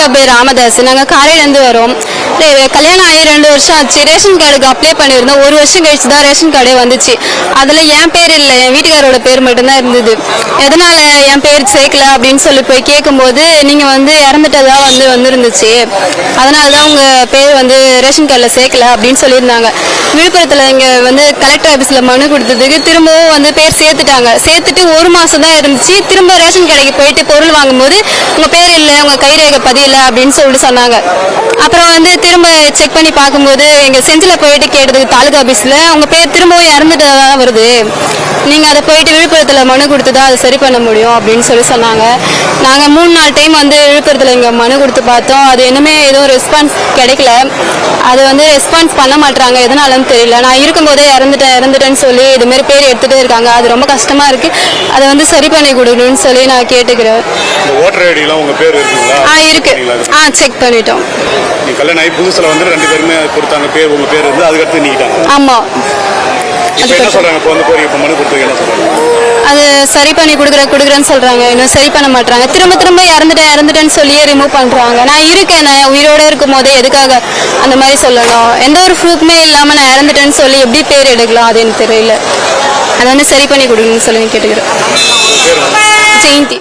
பேர் பே ராமதாஸ். நாங்கள் காரையிலேருந்து வரோம். ரே- கல்யாணம் ஆகி ரெண்டு வருஷம் ஆச்சு. ரேஷன் கார்டுக்கு அப்ளை பண்ணியிருந்தோம். ஒரு வருஷம் கழிச்சு தான் ரேஷன் கார்டே வந்துச்சு. அதில் என் பேர் இல்லை. என் வீட்டுக்காரோட பேர் மட்டும்தான் இருந்தது. எதனால் என் பேர் சேர்க்கல அப்படின்னு சொல்லி போய் கேட்கும்போது நீங்கள் வந்து இறந்துட்டதா வந்து வந்துருந்துச்சு. அதனால தான் உங்கள் பேர் வந்து ரேஷன் கார்டில் சேர்க்கல அப்படின்னு சொல்லியிருந்தாங்க. விழுப்புரத்தில் இங்கே வந்து கலெக்டர் ஆஃபீஸில் மனு கொடுத்ததுக்கு திரும்பவும் வந்து பேர் சேர்த்துட்டாங்க. சேர்த்துட்டு ஒரு மாதம் தான் இருந்துச்சு. திரும்ப ரேஷன் கடைக்கு போயிட்டு பொருள் வாங்கும்போது உங்கள் பேர் இல்லை உங்கள் கைரேகை பதியலை அப்படின்னு சொல்லிட்டு சொன்னாங்க. அப்புறம் வந்து திரும்ப செக் பண்ணி பார்க்கும்போது எங்கள் செஞ்சில் போயிட்டு கேட்டதுக்கு தாலுகா ஆஃபீஸில் உங்கள் பேர் திரும்பவும் இறந்துட்டதா தான் வருது. நீங்கள் அதை போயிட்டு விழுப்புரத்தில் மனு கொடுத்து தான் அதை சரி பண்ண முடியும் அப்படின்னு சொல்லி சொன்னாங்க. நாங்கள் மூணு நாலு டைம் வந்து விழுப்புரத்தில் இங்கே மனு கொடுத்து பார்த்தோம். அது இன்னுமே எதுவும் ரெஸ்பான்ஸ் கிடைக்கல. அது வந்து ரெஸ்பான்ஸ் பண்ண மாட்டாங்க எதனாலன்னு தெரியல. நான் இருக்கும்போதே இறந்துட்டேன் இறந்துட்டேன்னு சொல்லி இதுமாரி பேர் எடுத்துகிட்டே இருக்காங்க. அது ரொம்ப கஷ்டமாக இருக்குது அதை வந்து சரி பண்ணி கொடுக்கணும்னு சொல்லி நான் கேட்டுக்கிறேன். ஆ இருக்கு. ஆ செக் பண்ணிட்டோம். நீ கல்யாணம் ஆகி புதுசுல வந்து ரெண்டு பேருமே கொடுத்தாங்க. பேர் உங்க பேர் இருந்து அதுக்கடுத்து நீக்கிட்டாங்க. ஆமாம் இப்போ என்ன சொல்றாங்க? இப்போ வந்து போய் இப்போ மனு கொடுத்தது என்ன சொல்றாங்க? அது சரி பண்ணி கொடுக்குற கொடுக்குறேன்னு சொல்கிறாங்க இன்னும் சரி பண்ண மாட்டாங்க திரும்ப திரும்ப இறந்துட்டேன் இறந்துட்டேன்னு சொல்லியே ரிமூவ் பண்ணுறாங்க நான் இருக்கேன். நான் உயிரோடு இருக்கும் போதே எதுக்காக அந்த மாதிரி சொல்லணும்? எந்த ஒரு ப்ரூஃப்மே இல்லாமல் நான் இறந்துட்டேன்னு சொல்லி எப்படி பேர் எடுக்கலாம் அது எனக்கு தெரியல. அதை வந்து சரி பண்ணி கொடுங்கன்னு சொல்லி கேட்டுக்கிறேன். ஜெயந்தி.